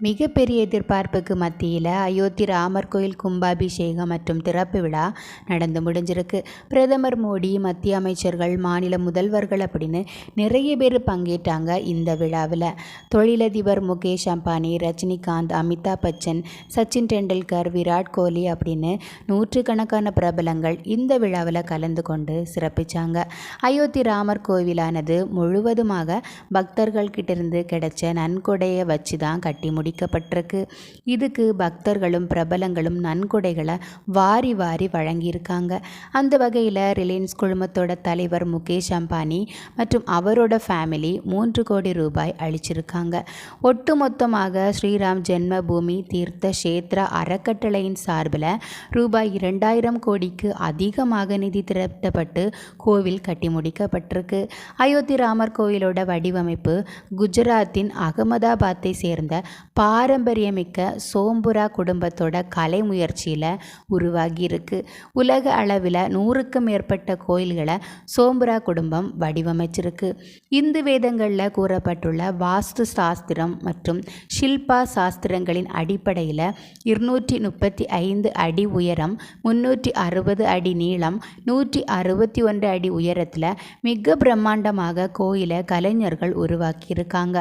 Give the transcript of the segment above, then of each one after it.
மிகப்பெரிய எதிர்பார்ப்புக்கு மத்தியில் அயோத்தி ராமர் கோயில் கும்பாபிஷேகம் மற்றும் திறப்பு விழா நடந்து முடிஞ்சிருக்கு. பிரதமர் மோடி மத்திய அமைச்சர்கள் மாநில முதல்வர்கள் அப்படின்னு நிறைய பேர் பங்கேற்றாங்க இந்த விழாவில். தொழிலதிபர் முகேஷ் அம்பானி ரஜினிகாந்த் அமிதாப் பச்சன் சச்சின் டெண்டுல்கர் விராட் கோலி அப்படின்னு நூற்றுக்கணக்கான பிரபலங்கள் இந்த விழாவில் கலந்து கொண்டு சிறப்பிச்சாங்க. அயோத்தி ராமர் கோவிலானது முழுவதுமாக பக்தர்கள் கிட்டிருந்து கிடைச்ச நன்கொடையை வச்சு தான் கட்டி முடிக்கப்பட்டிருக்கு. இதுக்கு பக்தர்களும் பிரபலங்களும் நன்கொடைகளை வாரி வாரி வழங்கியிருக்காங்க. அந்த வகையில் ரிலையன்ஸ் குழுமத்தோட தலைவர் முகேஷ் அம்பானி மற்றும் அவரோட ஃபேமிலி மூன்று கோடி ரூபாய் அளிச்சிருக்காங்க. ஒட்டுமொத்தமாக ஸ்ரீராம் ஜென்மபூமி தீர்த்த க்ஷேத்ரா அறக்கட்டளையின் சார்பில் ரூபாய் இரண்டாயிரம் கோடிக்கு அதிகமாக நிதி திரட்டப்பட்டு கோவில் கட்டி முடிக்கப்பட்டிருக்கு. அயோத்தி ராமர் கோவிலோட வடிவமைப்பு குஜராத்தின் அகமதாபாத்தை சேர்ந்த பாரம்பரியமிக்க சோம்புரா குடும்பத்தோட கலை முயற்சியில் உருவாகி இருக்கு உலக அளவில் நூறுக்கும் மேற்பட்ட கோயில்களை சோம்புரா குடும்பம் வடிவமைச்சிருக்கு. இந்து வேதங்களில் கூறப்பட்டுள்ள வாஸ்து சாஸ்திரம் மற்றும் ஷில்பா சாஸ்திரங்களின் அடிப்படையில் இருநூற்றி முப்பத்தி ஐந்து அடி உயரம் முன்னூற்றி அறுபது அடி நீளம் நூற்றி அறுபத்தி ஒன்று அடி உயரத்தில் மிக பிரம்மாண்டமாக கோயிலை கலைஞர்கள் உருவாக்கியிருக்காங்க.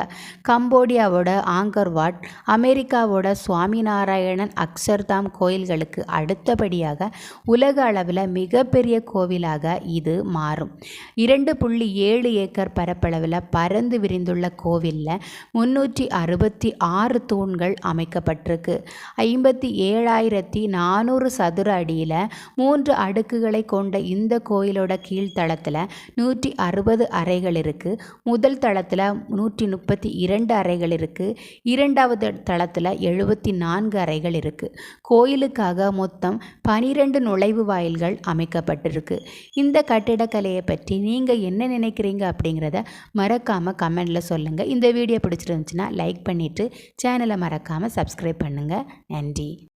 கம்போடியாவோட ஆங்கர்வாட் அமெரிக்காவோட சுவாமிநாராயணன் அக்ஷர்தாம் கோயில்களுக்கு அடுத்தபடியாக உலக அளவில் மிகப்பெரிய கோவிலாக இது மாறும். இரண்டு புள்ளி ஏழு ஏக்கர் பரப்பளவில் பறந்து விரிந்துள்ள கோவிலில் முன்னூற்றி அறுபத்தி ஆறு தூண்கள் அமைக்கப்பட்டிருக்கு. ஐம்பத்தி ஏழாயிரத்தி நானூறு சதுர அடியில் மூன்று அடுக்குகளை கொண்ட இந்த கோயிலோட கீழ்த்தளத்தில் நூற்றி அறுபது அறைகள் இருக்குது முதல் தளத்தில் நூற்றி முப்பத்தி இரண்டு அறைகள் இருக்குது இரண்டாவது தளத்தில் எழுபத்தி நான்கு அறைகள் இருக்குது கோயிலுக்காக மொத்தம் பனிரெண்டு நுழைவு வாயில்கள் அமைக்கப்பட்டிருக்கு. இந்த கட்டிடக்கலையை பற்றி நீங்கள் என்ன நினைக்கிறீங்க அப்படிங்கிறத மறக்காமல் கமெண்டில் சொல்லுங்கள் இந்த வீடியோ பிடிச்சிருந்துச்சுன்னா லைக் பண்ணிவிட்டு சேனலை மறக்காமல் சப்ஸ்கிரைப் பண்ணுங்கள் நன்றி.